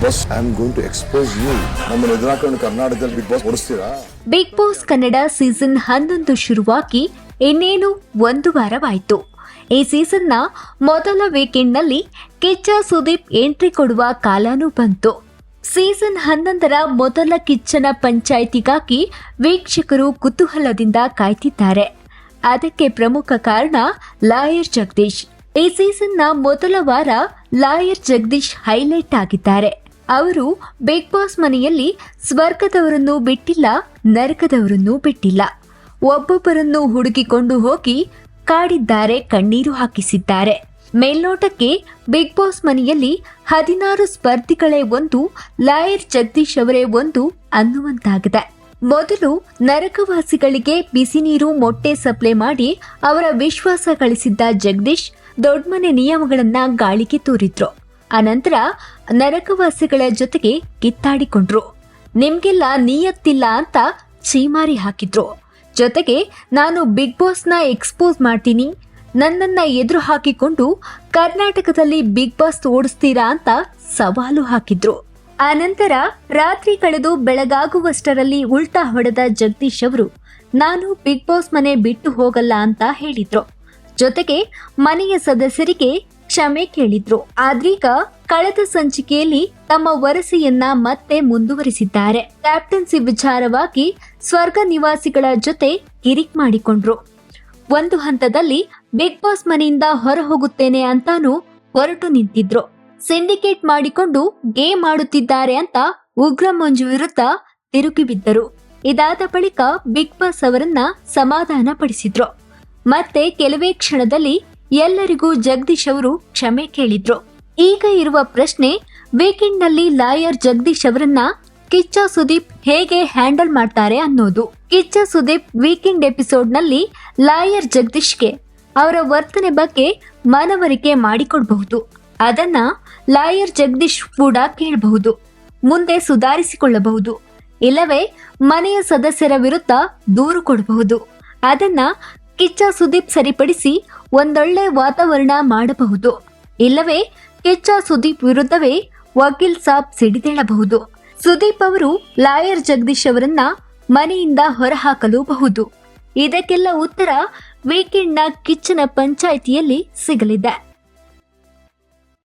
Bigg Boss I am going to expose you ನಮ್ಮನ್ನು ಎದುರಾಕೊಂಡು ಕರ್ನಾಟಕದಲ್ಲಿ ಬಿಗ್ ಬಾಸ್ ಓಡಿಸ್ತೀರಾ? ಬಿಗ್ ಬಾಸ್ ಕನ್ನಡ ಸೀಸನ್ ಹನ್ನೊಂದು ಶುರುವಾಗಿ ಇನ್ನೇನು ಒಂದು ವಾರವಾಯಿತು. ಈ ಸೀಸನ್ನ ಮೊದಲ ವೀಕೆಂಡ್ನಲ್ಲಿ ಕಿಚ್ಚ ಸುದೀಪ್ ಎಂಟ್ರಿ ಕೊಡುವ ಕಾಲನೂ ಬಂತು. ಸೀಸನ್ ಹನ್ನೊಂದರ ಮೊದಲ ಕಿಚ್ಚನ ಪಂಚಾಯಿತಿಗಾಗಿ ವೀಕ್ಷಕರು ಕುತೂಹಲದಿಂದ ಕಾಯ್ತಿದ್ದಾರೆ. ಅದಕ್ಕೆ ಪ್ರಮುಖ ಕಾರಣ ಲಾಯರ್ ಜಗದೀಶ್. ಈ ಸೀಸನ್ನ ಮೊದಲ ವಾರ ಲಾಯರ್ ಜಗದೀಶ್ ಹೈಲೈಟ್ ಆಗಿದ್ದಾರೆ. ಅವರು ಬಿಗ್ ಬಾಸ್ ಮನೆಯಲ್ಲಿ ಸ್ವರ್ಗದವರನ್ನು ಬಿಟ್ಟಿಲ್ಲ, ನರಕದವರನ್ನು ಬಿಟ್ಟಿಲ್ಲ. ಒಬ್ಬೊಬ್ಬರನ್ನು ಹುಡುಕಿಕೊಂಡು ಹೋಗಿ ಕಾಡಿದ್ದಾರೆ, ಕಣ್ಣೀರು ಹಾಕಿಸಿದ್ದಾರೆ. ಮೇಲ್ನೋಟಕ್ಕೆ ಬಿಗ್ ಬಾಸ್ ಮನೆಯಲ್ಲಿ ಹದಿನಾರು ಸ್ಪರ್ಧಿಗಳೇ ಒಂದು, ಲಾಯರ್ ಜಗದೀಶ್ ಅವರೇ ಒಂದು ಅನ್ನುವಂತಾಗಿದೆ. ಮೊದಲು ನರಕವಾಸಿಗಳಿಗೆ ಬಿಸಿ ನೀರು, ಮೊಟ್ಟೆ ಸಪ್ಲೈ ಮಾಡಿ ಅವರ ವಿಶ್ವಾಸ ಗಳಿಸಿದ್ದ ಜಗದೀಶ್ ದೊಡ್ಡಮನೆ ನಿಯಮಗಳನ್ನ ಗಾಳಿಗೆ ತೂರಿದ್ರು. ಅನಂತರ ನರಕವಾಸಿಗಳ ಜೊತೆಗೆ ಕಿತ್ತಾಡಿಕೊಂಡ್ರು. ನಿಮ್ಗೆಲ್ಲ ನಿಯತ್ತಿಲ್ಲ ಅಂತ ಚೀಮಾರಿ ಹಾಕಿದ್ರು. ಜೊತೆಗೆ ನಾನು ಬಿಗ್ ಬಾಸ್ನ ಎಕ್ಸ್ಪೋಸ್ ಮಾಡ್ತೀನಿ. ನನ್ನನ್ನ ಎದುರು ಹಾಕಿಕೊಂಡು ಕರ್ನಾಟಕದಲ್ಲಿ ಬಿಗ್ ಬಾಸ್ ಓಡಿಸ್ತೀರಾ ಅಂತ ಸವಾಲು ಹಾಕಿದ್ರು. ಆನಂತರ ರಾತ್ರಿ ಕಳೆದು ಬೆಳಗಾಗುವಷ್ಟರಲ್ಲಿ ಉಲ್ಟಾ ಹೊಡೆದ ಜಗದೀಶ್ ಅವರು, ನಾನು ಬಿಗ್ ಬಾಸ್ ಮನೆ ಬಿಟ್ಟು ಹೋಗಲ್ಲ ಅಂತ ಹೇಳಿದ್ರು. ಜೊತೆಗೆ ಮನೆಯ ಸದಸ್ಯರಿಗೆ ಕ್ಷಮೆ ಕೇಳಿದ್ರು. ಆದ್ರೀಗ ಕಳೆದ ಸಂಚಿಕೆಯಲ್ಲಿ ತಮ್ಮ ವರಸೆಯನ್ನ ಮತ್ತೆ ಮುಂದುವರಿಸಿದ್ದಾರೆ. ಕ್ಯಾಪ್ಟನ್ಸಿ ವಿಚಾರವಾಗಿ ಸ್ವರ್ಗ ನಿವಾಸಿಗಳ ಜೊತೆ ಕಿರಿಕ್ ಮಾಡಿಕೊಂಡ್ರು. ಒಂದು ಹಂತದಲ್ಲಿ ಬಿಗ್ ಬಾಸ್ ಮನೆಯಿಂದ ಹೊರ ಹೋಗುತ್ತೇನೆ ಅಂತಾನೂ ಹೊರಟು ನಿಂತಿದ್ರು. ಸಿಂಡಿಕೇಟ್ ಮಾಡಿಕೊಂಡು ಗೇಮ್ ಆಡುತ್ತಿದ್ದಾರೆ ಅಂತ ಉಗ್ರ ಮಂಜು ವಿರುದ್ಧ ತಿರುಗಿ ಬಿದ್ದರು. ಇದಾದ ಬಳಿಕ ಬಿಗ್ ಬಾಸ್ ಅವರನ್ನ ಸಮಾಧಾನ ಪಡಿಸಿದ್ರು ಮತ್ತೆ ಕೆಲವೇ ಕ್ಷಣದಲ್ಲಿ ಎಲ್ಲರಿಗೂ ಜಗದೀಶ್ ಅವರು ಕ್ಷಮೆ ಕೇಳಿದ್ರು. ಈಗ ಇರುವ ಪ್ರಶ್ನೆ ವೀಕೆಂಡ್ನಲ್ಲಿ ಲಾಯರ್ ಜಗದೀಶ್ ಅವರನ್ನ ಕಿಚ್ಚ ಸುದೀಪ್ ಹೇಗೆ ಹ್ಯಾಂಡಲ್ ಮಾಡ್ತಾರೆ ಅನ್ನೋದು. ಕಿಚ್ಚ ಸುದೀಪ್ ವೀಕೆಂಡ್ ಎಪಿಸೋಡ್ನಲ್ಲಿ ಲಾಯರ್ ಜಗದೀಶ್ಗೆ ಅವರ ವರ್ತನೆ ಬಗ್ಗೆ ಮನವರಿಕೆ ಮಾಡಿಕೊಡಬಹುದು. ಅದನ್ನ ಲಾಯರ್ ಜಗದೀಶ್ ಕೂಡ ಕೇಳಬಹುದು. ಮುಂದೆ ಸುಧಾರಿಸಿಕೊಳ್ಳಬಹುದು. ಇಲ್ಲವೇ ಮನೆಯ ಸದಸ್ಯರ ವಿರುದ್ಧ ದೂರು ಕೊಡಬಹುದು. ಅದನ್ನ ಕಿಚ್ಚ ಸುದೀಪ್ ಸರಿಪಡಿಸಿ ಒಂದೊಳ್ಳೆ ವಾತಾವರಣ ಮಾಡಬಹುದು. ಇಲ್ಲವೇ, ಕಿಚ್ಚ ಸುದೀಪ್ ವಿರುದ್ಧವೇ ವಕೀಲ್ ಸಾಬ್ ಸಿಡಿದೇಳಬಹುದು. ಸುದೀಪ್ ಅವರು ಲಾಯರ್ ಜಗದೀಶ್ ಅವರನ್ನ ಮನೆಯಿಂದ ಹೊರಹಾಕಲೂಬಹುದು. ಇದಕ್ಕೆಲ್ಲ ಉತ್ತರ ವೀಕೆಂಡ್ನ ಕಿಚ್ಚನ ಪಂಚಾಯಿತಿಯಲ್ಲಿ ಸಿಗಲಿದೆ.